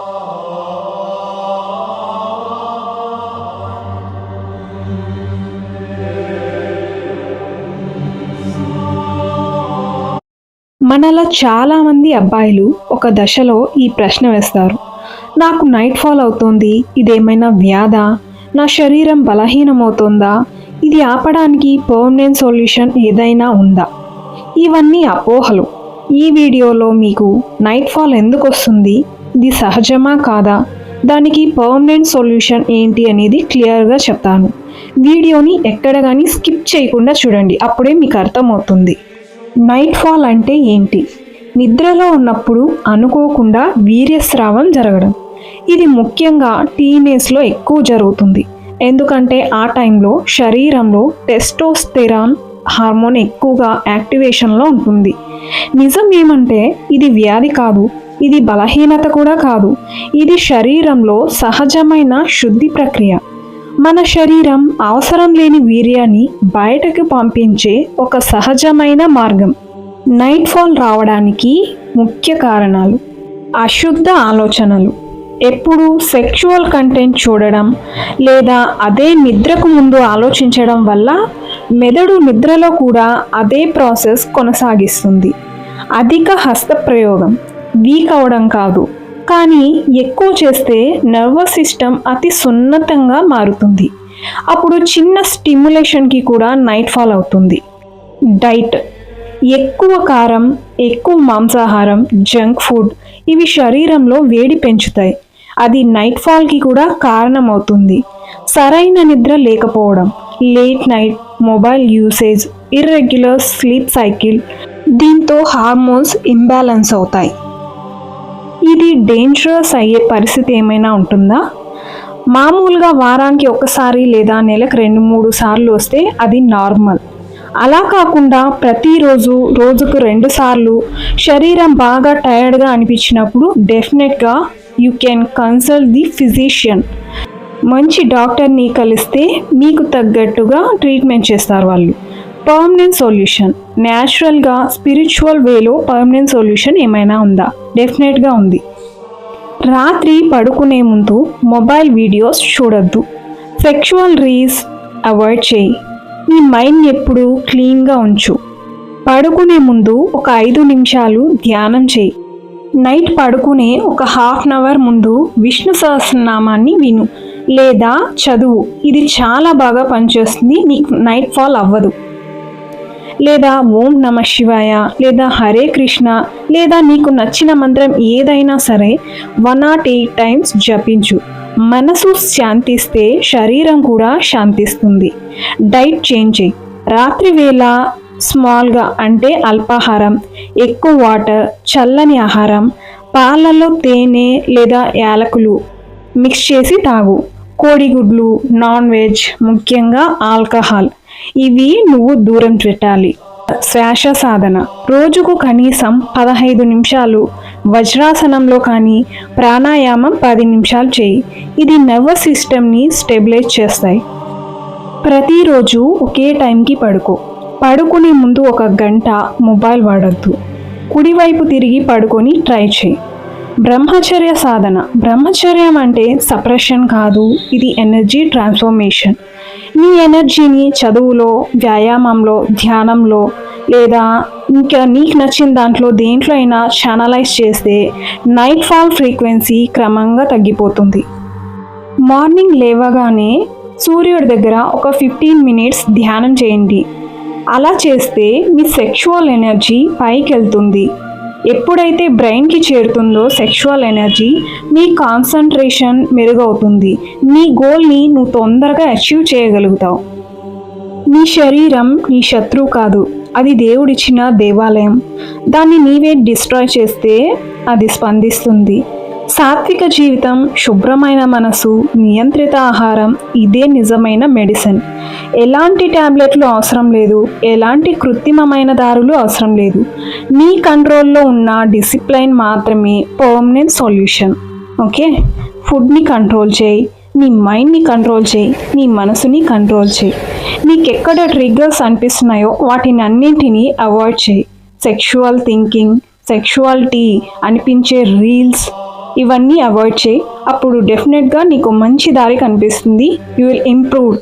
మనలా చాలామంది అబ్బాయిలు ఒక దశలో ఈ ప్రశ్న వేస్తారు. నాకు నైట్ ఫాల్ అవుతోంది ఇదేమైనా వ్యాధా? నా శరీరం బలహీనమవుతోందా? ఇది ఆపడానికి పర్మనెంట్ సొల్యూషన్ ఏదైనా ఉందా? ఇవన్నీ అపోహలు. ఈ వీడియోలో మీకు నైట్ ఫాల్ ఎందుకు వస్తుంది ఇది సహజమా కాదా? దానికి పర్మనెంట్ సొల్యూషన్ ఏంటి అనేది క్లియర్గా చెప్తాను. వీడియోని ఎక్కడ కానీ స్కిప్ చేయకుండా చూడండి అప్పుడే మీకు అర్థమవుతుంది. నైట్ ఫాల్ అంటే ఏంటి? నిద్రలో ఉన్నప్పుడు అనుకోకుండా వీర్యస్రావం జరగడం. ఇది ముఖ్యంగా టీనేజ్లో ఎక్కువ జరుగుతుంది. ఎందుకంటే ఆ టైంలో శరీరంలో టెస్టోస్టెరాన్ హార్మోన్ ఎక్కువగా యాక్టివేషన్లో ఉంటుంది. నిజం ఏమంటే ఇది వ్యాధి కాదు ఇది బలహీనత కూడా కాదు. ఇది శరీరంలో సహజమైన శుద్ధి ప్రక్రియ. మన శరీరం అవసరం లేని వీర్యాన్ని బయటకు పంపించే ఒక సహజమైన మార్గం. నైట్ ఫాల్ రావడానికి ముఖ్య కారణాలు. అశుద్ధ ఆలోచనలు. ఎప్పుడు సెక్షువల్ కంటెంట్ చూడడం లేదా అదే నిద్రకు ముందు ఆలోచించడం వల్ల మెదడు నిద్రలో కూడా అదే ప్రాసెస్ కొనసాగిస్తుంది. అధిక హస్తప్రయోగం. వీక్ అవడం కాదు. కానీ ఎక్కువ చేస్తే నర్వస్ సిస్టమ్ అతి సున్నతంగా మారుతుంది. అప్పుడు చిన్న స్టిమ్యులేషన్కి కూడా నైట్ ఫాల్ అవుతుంది. డైట్ ఎక్కువ కారం ఎక్కువ మాంసాహారం జంక్ ఫుడ్ ఇవి శరీరంలో వేడి పెంచుతాయి. అది నైట్ ఫాల్కి కూడా కారణమవుతుంది. సరైన నిద్ర లేకపోవడం late night mobile usage irregular sleep cycle దీంతో హార్మోన్స్ ఇంబ్యాలెన్స్ అవుతాయి. ఇది డేంజరస్ అయ్యే పరిస్థితి ఏమైనా ఉంటుందా? మామూలుగా వారానికి ఒకసారి లేదా నెలకు రెండు మూడు సార్లు వస్తే అది నార్మల్ అలా కాకుండా ప్రతిరోజు రోజుకు రెండు సార్లు శరీరం బాగా టైర్డ్గా అనిపించినప్పుడు డెఫినెట్గా you can consult the physician మంచి డాక్టర్ని కలిస్తే మీకు తగ్గట్టుగా ట్రీట్మెంట్ చేస్తారు వాళ్ళు. పర్మనెంట్ సొల్యూషన్ న్యాచురల్గా స్పిరిచువల్ వేలో పర్మనెంట్ సొల్యూషన్ ఏమైనా ఉందా? డెఫినెట్గా ఉంది. రాత్రి పడుకునే ముందు మొబైల్ వీడియోస్ చూడొద్దు. సెక్షువల్ రీల్స్ అవాయిడ్ చేయి. నీ మైండ్ ఎప్పుడు క్లీన్గా ఉంచు. పడుకునే ముందు ఒక ఐదు నిమిషాలు ధ్యానం చేయి. నైట్ పడుకునే ఒక హాఫ్ అన్ అవర్ ముందు విష్ణు సహస్రనామాన్ని విను. లేదా చదువు. ఇది చాలా బాగా పనిచేస్తుంది. నీకు నైట్ ఫాల్ అవ్వదు. లేదా ఓం నమ శివాయ లేదా హరే కృష్ణ లేదా నీకు నచ్చిన మంత్రం ఏదైనా సరే వన్ నాట్ ఎయిట్ టైమ్స్ జపించు. మనసు శాంతిస్తే శరీరం కూడా శాంతిస్తుంది. డైట్ చేంజ్ చేయి. రాత్రి వేళ స్మాల్గా అంటే అల్పాహారం ఎక్కువ వాటర్ చల్లని ఆహారం పాలలో తేనె లేదా యాలకులు మిక్స్ చేసి తాగు. కోడిగుడ్లు నాన్ వెజ్ ముఖ్యంగా ఆల్కహాల్. ఇవి నువ్వు దూరం పెట్టాలి. శ్వాస సాధన. రోజుకు కనీసం పదహైదు నిమిషాలు. వజ్రాసనంలో కానీ ప్రాణాయామం పది నిమిషాలు చేయి. ఇది నర్వస్ సిస్టమ్ని స్టెబిలైజ్ చేస్తాయి. ప్రతిరోజు ఒకే టైంకి పడుకో. పడుకునే ముందు ఒక గంట మొబైల్ వాడద్దు. కుడివైపు తిరిగి పడుకొని ట్రై చేయి. బ్రహ్మచర్య సాధన. బ్రహ్మచర్యం అంటే సప్రెషన్ కాదు ఇది ఎనర్జీ ట్రాన్స్ఫర్మేషన్. మీ ఎనర్జీని చదువులో వ్యాయామంలో ధ్యానంలో లేదా ఇంకా నీకు నచ్చిన దాంట్లో దేంట్లో అయినా ఛానలైజ్ చేస్తే నైట్ ఫాల్ ఫ్రీక్వెన్సీ క్రమంగా తగ్గిపోతుంది. మార్నింగ్ లేవగానే సూర్యుడి దగ్గర ఒక ఫిఫ్టీన్ మినిట్స్ ధ్యానం చేయండి. అలా చేస్తే మీ సెక్షువల్ ఎనర్జీ పైకి వెళ్తుంది ఎప్పుడైతే బ్రెయిన్కి చేరుతుందో సెక్షువల్ ఎనర్జీ నీ కాన్సన్ట్రేషన్ మెరుగవుతుంది. నీ గోల్ని నువ్వు తొందరగా అచీవ్ చేయగలుగుతావు. నీ శరీరం నీ శత్రువు కాదు అది దేవుడిచ్చిన దేవాలయం. దాన్ని నీవే డిస్ట్రాయ్ చేస్తే అది స్పందిస్తుంది. సాత్విక జీవితం శుభ్రమైన మనసు నియంత్రిత ఆహారం ఇదే నిజమైన మెడిసిన్. ఎలాంటి ట్యాబ్లెట్లు అవసరం లేదు ఎలాంటి కృత్రిమమైన దారులు అవసరం లేదు. నీ కంట్రోల్లో ఉన్న డిసిప్లైన్ మాత్రమే పర్మనెంట్ సొల్యూషన్. ఓకే? ఫుడ్ని కంట్రోల్ చేయి నీ మైండ్ని కంట్రోల్ చేయి నీ మనసుని కంట్రోల్ చేయి. నీకు ఎక్కడ ట్రిగ్గర్స్ అనిపిస్తున్నాయో వాటిని అన్నింటినీ అవాయిడ్ చేయి. సెక్షువల్ థింకింగ్ సెక్షువాలిటీ అనిపించే రీల్స్ ఇవన్నీ అవాయిడ్ చేయి. అప్పుడు డెఫినెట్గా నీకు మంచి దారి కనిపిస్తుంది. You will improve